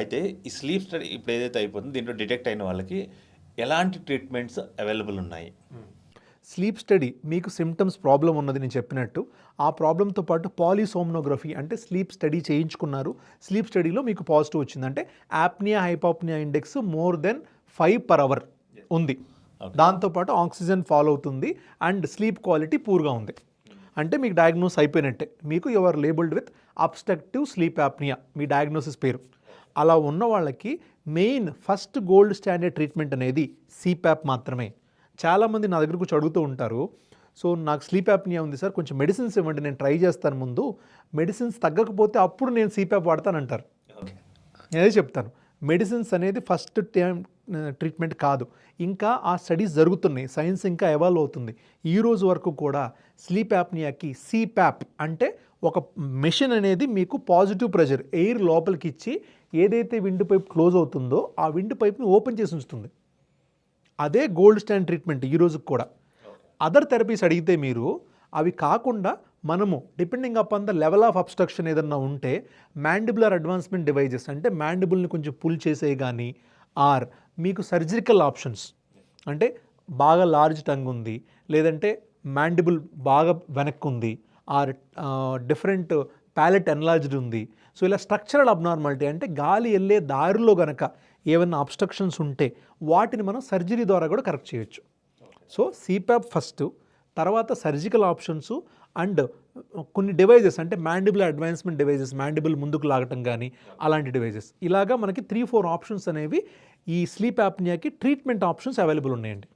అయితే ఈ sleep study ఇప్పుడు ఏదైతే అయిపోతుందో దీంట్లో డిటెక్ట్ అయిన వాళ్ళకి ఎలాంటి ట్రీట్మెంట్స్ అవైలబుల్ ఉన్నాయి? స్లీప్ స్టడీ మీకు సిమ్టమ్స్ ప్రాబ్లం ఉన్నది నేను చెప్పినట్టు. ఆ ప్రాబ్లంతో పాటు పాలిసోమ్నోగ్రఫీ అంటే స్లీప్ స్టడీ చేయించుకున్నారు. స్లీప్ స్టడీలో మీకు పాజిటివ్ వచ్చింది. అంటే apnea hypopnea index more than five per hour ఉంది. దాంతోపాటు ఆక్సిజన్ ఫాలో అవుతుంది అండ్ స్లీప్ క్వాలిటీ పూర్గా ఉంది. అంటే మీకు డయాగ్నోస్ అయిపోయినట్టే. మీకు your labelled with obstructive sleep apnea me diagnosis పేరు. అలా ఉన్న వాళ్ళకి main first gold standard treatment అనేది సిప్యాప్ మాత్రమే. చాలామంది నా దగ్గరకు వచ్చి అడుగుతూ ఉంటారు. సో నాకు స్లీప్ యాప్నియా ఉంది సార్ కొంచెం మెడిసిన్స్ ఇవ్వండి నేను ట్రై చేస్తాను ముందు. మెడిసిన్స్ తగ్గకపోతే అప్పుడు నేను సిప్యాప్ వాడతానంటారు. నేనే చెప్తాను. మెడిసిన్స్ అనేది ఫస్ట్ టైం ట్రీట్మెంట్ కాదు. ఇంకా ఆ స్టడీస్ జరుగుతున్నాయి. సైన్స్ ఇంకా ఎవాల్వ్ అవుతుంది. ఈ రోజు వరకు కూడా స్లీప్ యాప్నియాకి సిప్యాప్ అంటే ఒక మెషిన్ అనేది మీకు పాజిటివ్ ప్రెషర్ ఎయిర్ లోపలికి ఇచ్చి ఏదైతే విండ్ పైప్ క్లోజ్ అవుతుందో ఆ విండ్ పైప్ని ఓపెన్ చేసి ఉంచుతుంది. అదే గోల్డ్ స్టాండ్ ట్రీట్మెంట్ ఈ రోజుకి కూడా. అదర్ థెరపీస్ అడిగితే మీరు అవి కాకుండా మనము depending upon the level of obstruction ఏదన్నా ఉంటే మ్యాండిబులర్ అడ్వాన్స్మెంట్ డివైజెస్ అంటే మ్యాండిబుల్ని కొంచెం పుల్ చేసే కానీ ఆర్ మీకు సర్జికల్ ఆప్షన్స్ అంటే బాగా లార్జ్ టంగ్ ఉంది లేదంటే మ్యాండిబుల్ బాగా వెనక్కి ఉంది ఆర్ డిఫరెంట్ ప్యాలెట్ ఎన్లార్జ్డ్ ఉంది. సో ఇలా స్ట్రక్చరల్ అబ్నార్మాలిటీ అంటే గాలి వెళ్ళే దారిలో గనక ఏమైనా అబ్స్ట్రక్షన్స్ ఉంటే వాటిని మనం సర్జరీ ద్వారా కూడా కరెక్ట్ చేయొచ్చు. సో సిప్యాప్ ఫస్ట్ తర్వాత సర్జికల్ ఆప్షన్స్ అండ్ కొన్ని డివైజెస్ అంటే మ్యాండిబుల్ అడ్వాన్స్మెంట్ డివైజెస్ మ్యాండిబుల్ ముందుకు లాగటం కానీ అలాంటి డివైజెస్ ఇలాగా మనకి త్రీ ఫోర్ ఆప్షన్స్ అనేవి ఈ స్లీప్ యాప్నియాకి ట్రీట్మెంట్ ఆప్షన్స్ అవైలబుల్ ఉన్నాయండి.